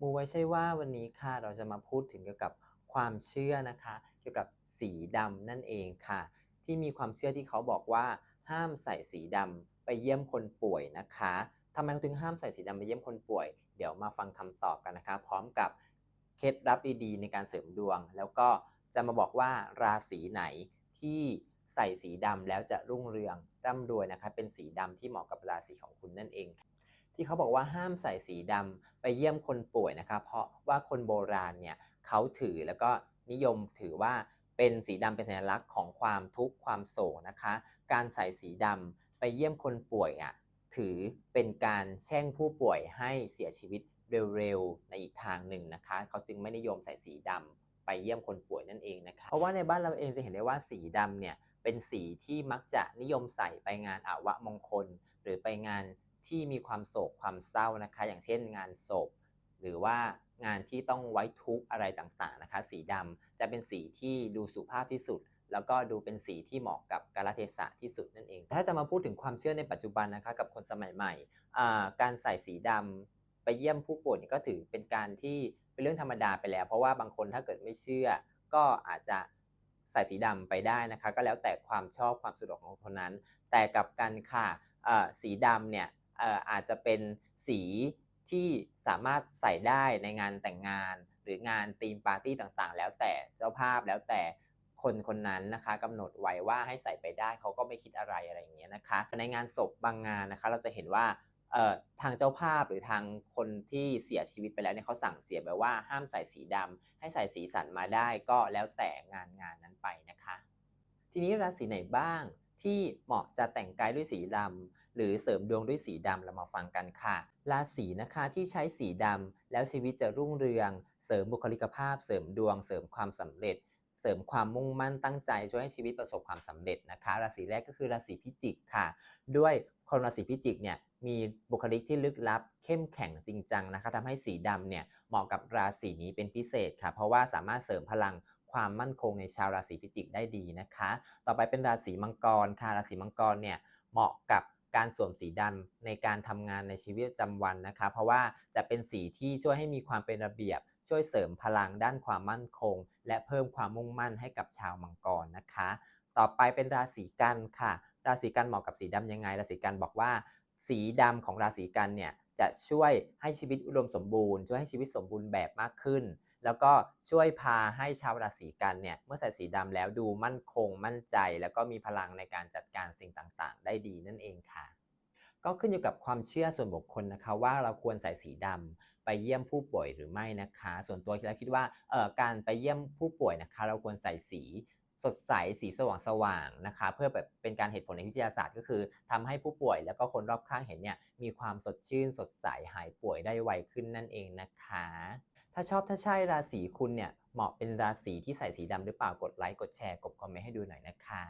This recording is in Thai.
มูไว้ใช่ว่าวันนี้ค่ะเราจะมาพูดถึงเกี่ยวกับความเชื่อนะคะ เกี่ยวกับสีดำนั่นเองค่ะ ที่มีความเชื่อที่เขาบอกว่า ห้ามใส่สีดำไปเยี่ยมคนป่วยนะคะทำไมเขาถึงห้ามใส่สีดำไปเยี่ยมคนป่วย เดี๋ยวมาฟังคำตอบกันนะคะ พร้อมกับเคล็ดลับดีๆในการเสริมดวง แล้วก็จะมาบอกว่าราศีไหนที่ใส่สีดำแล้วจะรุ่งเรืองร่ำรวยนะคะ เป็นสีดำที่เหมาะกับราศีของคุณนั่นเอง ที่เขาบอกว่าห้ามใส่สีดำไปเยี่ยมคนป่วยนะคะเพราะว่าคนโบราณเนี่ยเขาถือแล้วก็นิยมถือว่าเป็นสีดำเป็นสัญลักษณ์ของความทุกข์ความโศกนะคะ การใส่สีดำไปเยี่ยมคนป่วยอะถือเป็นการแช่งผู้ป่วยให้เสียชีวิตเร็วๆในอีกทางหนึ่งนะคะ เขาจึงไม่นิยมใส่สีดำไปเยี่ยมคนป่วยนั่นเองนะคะเพราะว่าในบ้านเราเองจะเห็นได้ว่าสีดำเนี่ยเป็นสีที่มักจะนิยมใส่ไปงานอาวะมงคล หรือไปงาน ที่มีความโศกความเศร้านะคะ อย่างเช่นงานศพ หรือว่างานที่ต้องไว้ทุกข์อะไรต่างๆนะคะ สีดำจะเป็นสีที่ดูสุภาพที่สุด แล้วก็ดูเป็นสีที่เหมาะกับกาลเทศะที่สุดนั่นเอง ถ้าจะมาพูดถึงความเชื่อในปัจจุบันนะคะกับคนสมัยใหม่ การใส่สีดำไปเยี่ยมผู้ป่วยก็ถือเป็นการที่เป็นเรื่องธรรมดาไปแล้ว เพราะว่าบางคนถ้าเกิดไม่เชื่อ ก็อาจจะใส่สีดำไปได้นะคะ ก็แล้วแต่ความชอบความสะดวกของคนนั้น แต่กับกันค่ะอ่าสีดำเนี่ย อาจจะเป็นสีที่สามารถใส่ได้ในงานแต่งงาน หรืองานธีมปาร์ตี้ต่างๆ แล้วแต่เจ้าภาพแล้วแต่คนคนนั้นนะคะกำหนดไว้ว่าให้ใส่ไปได้เขาก็ไม่คิดอะไรอะไรอย่างเงี้ยนะคะในงานศพบางงานนะคะ เราจะเห็นว่าทางเจ้าภาพหรือทางคนที่เสียชีวิตไปแล้วเนี่ยเขาสั่งเสียไปว่าห้ามใส่สีดำให้ใส่สีสันมาได้ก็แล้วแต่งานงานนั้นไปนะคะ ทีนี้ราศีไหนบ้าง ที่เหมาะจะแต่งกายด้วยสีดำหรือเสริมดวงด้วยสีดำเรามาฟังกันค่ะ ราศีนะคะที่ใช้สีดำแล้วชีวิตจะรุ่งเรือง เสริมบุคลิกภาพ เสริมดวง เสริมความสำเร็จ เสริมความมุ่งมั่นตั้งใจช่วยให้ชีวิตประสบความสำเร็จนะคะ ราศีแรกก็คือราศีพิจิกค่ะ ด้วยคนราศีพิจิกเนี่ยมีบุคลิกที่ลึกลับ เข้มแข็งจริงจังนะคะทำให้สีดำเนี่ยเหมาะกับราศีนี้เป็นพิเศษค่ะ เพราะว่าสามารถเสริมพลัง ความมั่นคงในชาวราศีพิจิกได้ดีนะคะ ต่อไปเป็นราศีมังกรค่ะ ราศีมังกรเนี่ยเหมาะกับการสวมสีดำในการทำงานในชีวิตประจำวันนะคะ เพราะว่าจะเป็นสีที่ช่วยให้มีความเป็นระเบียบ ช่วยเสริมพลังด้านความมั่นคง และเพิ่มความมุ่งมั่นให้กับชาวมังกรนะคะ ต่อไปเป็นราศีกันค่ะ ราศีกันเหมาะกับสีดำยังไง ราศีกันบอกว่า สีดำของราศีกันเนี่ยจะช่วยให้ชีวิตอุดมสมบูรณ์ช่วยให้ชีวิตสมบูรณ์แบบมากขึ้น แล้วก็ช่วยพาให้ชาวราศีกันเนี่ยเมื่อใส่สีดำแล้วดูมั่นคงมั่นใจ แล้วก็มีพลังในการจัดการสิ่งต่างๆ ได้ดีนั่นเองค่ะ ก็ขึ้นอยู่กับความเชื่อส่วนบุคคลนะคะว่าเราควรใส่สีดำไปเยี่ยมผู้ป่วยหรือไม่นะคะ ส่วนตัวคิดแล้วคิดว่าเอ่อการไปเยี่ยมผู้ป่วยนะคะ เราควรใส่สี สดใสสีสว่างสว่างนะคะ เพื่อแบบเป็นการเหตุผลในวิทยาศาสตร์ ก็คือทำให้ผู้ป่วยแล้วก็คนรอบข้างเห็นเนี่ยมีความสดชื่น สดใสหายป่วยได้ไวขึ้นนั่นเองนะคะ ถ้าชอบถ้าใช่ราศีคุณเนี่ยเหมาะเป็นราศีที่ใส่สีดำหรือเปล่ากดไลค์กดแชร์กดคอมเมนต์ให้ดูหน่อยนะคะ